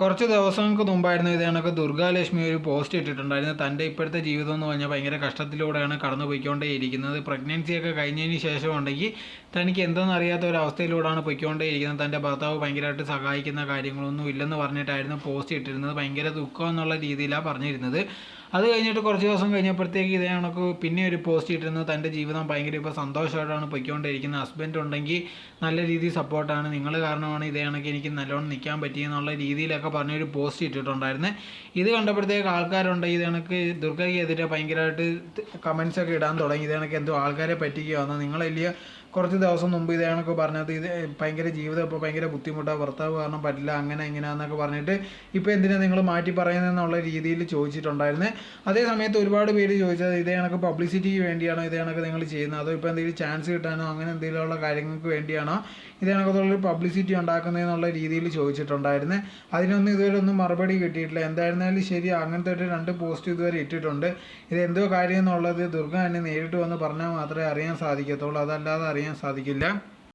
കുറച്ച് ദിവസങ്ങൾക്ക് മുമ്പായിരുന്നു ഇത് കണക്ക് ദുർഗാലക്ഷ്മി ഒരു പോസ്റ്റ് ഇട്ടിട്ടുണ്ടായിരുന്നു തന്റെ ഇപ്പോഴത്തെ ജീവിതം എന്ന് പറഞ്ഞാൽ ഭയങ്കര കഷ്ടത്തിലൂടെയാണ് കടന്നു പോയിക്കൊണ്ടേയിരിക്കുന്നത് പ്രഗ്നൻസി ഒക്കെ കഴിഞ്ഞതിന് ശേഷം ഉണ്ടെങ്കിൽ തനിക്ക് എന്തെന്ന് അറിയാത്ത ഒരു അവസ്ഥയിലൂടെയാണ് പോയിക്കൊണ്ടേയിരിക്കുന്നത് തന്റെ ഭർത്താവ് ഭയങ്കരമായിട്ട് സഹായിക്കുന്ന കാര്യങ്ങളൊന്നും ഇല്ലെന്ന് പറഞ്ഞിട്ടായിരുന്നു പോസ്റ്റ് ഇട്ടിരുന്നത്. ഭയങ്കര ദുഃഖം എന്നുള്ള രീതിയിലാണ് പറഞ്ഞിരുന്നത്. അത് കഴിഞ്ഞിട്ട് കുറച്ച് ദിവസം കഴിഞ്ഞപ്പോഴത്തേക്ക് ഇതേ കണക്ക് പിന്നെ ഒരു പോസ്റ്റ് ഇട്ടിരുന്നത് തന്റെ ജീവിതം ഭയങ്കര ഇപ്പോൾ സന്തോഷമായിട്ടാണ് പൊയ്ക്കൊണ്ടിരിക്കുന്നത് ഹസ്ബൻഡ് ഉണ്ടെങ്കിൽ നല്ല രീതിയിൽ സപ്പോർട്ടാണ് നിങ്ങൾ കാരണമാണ് ഇതേ കണക്ക് എനിക്ക് നല്ലോണം നിൽക്കാൻ പറ്റിയെന്നുള്ള രീതിയിലൊക്കെ പറഞ്ഞൊരു പോസ്റ്റ് ഇട്ടിട്ടുണ്ടായിരുന്നു. ഇത് കണ്ടപ്പോഴത്തേക്ക് ആൾക്കാരുണ്ട് ഇത് കണക്ക് ദുർഗയ്ക്കെതിരെ ഭയങ്കരമായിട്ട് കമൻസൊക്കെ ഇടാൻ തുടങ്ങി. ഇത് കണക്ക് എന്തോ ആൾക്കാരെ പറ്റിക്കുകയാണ് നിങ്ങൾ വലിയ കുറച്ച് ദിവസം മുമ്പ് ഇത് കണക്ക് പറഞ്ഞത് ഇത് ഭയങ്കര ജീവിതം ഇപ്പോൾ ഭയങ്കര ബുദ്ധിമുട്ടാണ് ഭർത്താവ് കാരണം പറ്റില്ല അങ്ങനെ ഇങ്ങനെയാണെന്നൊക്കെ പറഞ്ഞിട്ട് ഇപ്പോൾ എന്തിനാണ് നിങ്ങൾ മാറ്റി പറയുന്നതെന്നുള്ള രീതിയിൽ ചോദിച്ചിട്ടുണ്ടായിരുന്നു. അതേ സമയത്ത് ഒരുപാട് പേര് ചോദിച്ചത് ഇതേ കണക്ക് പബ്ലിസിറ്റിക്ക് വേണ്ടിയാണോ ഇതേ കണക്ക് നിങ്ങൾ ചെയ്യുന്നത്? അതോ ഇപ്പോൾ എന്തെങ്കിലും ചാൻസ് കിട്ടാനോ അങ്ങനെ എന്തെങ്കിലുമുള്ള കാര്യങ്ങൾക്ക് വേണ്ടിയാണോ? ഇതേ കണക്കുള്ള പബ്ലിസിറ്റി ഉണ്ടാക്കുന്നതെന്നുള്ള രീതിയിൽ ചോദിച്ചിട്ടുണ്ടായിരുന്നു. അതിനൊന്നും ഇതുവരെ ഒന്നും മറുപടി കിട്ടിയിട്ടില്ല. എന്തായിരുന്നാലും ശരി അങ്ങനത്തെ ഒരു രണ്ട് പോസ്റ്റ് ഇതുവരെ ഇട്ടിട്ടുണ്ട്. ഇത് എന്തോ കാര്യം എന്നുള്ളത് ദുർഗ എന്നെ നേരിട്ട് വന്ന് പറഞ്ഞാൽ മാത്രമേ അറിയാൻ സാധിക്കത്തുള്ളൂ. അതല്ലാതെ അറിയാൻ സാധിക്കില്ല.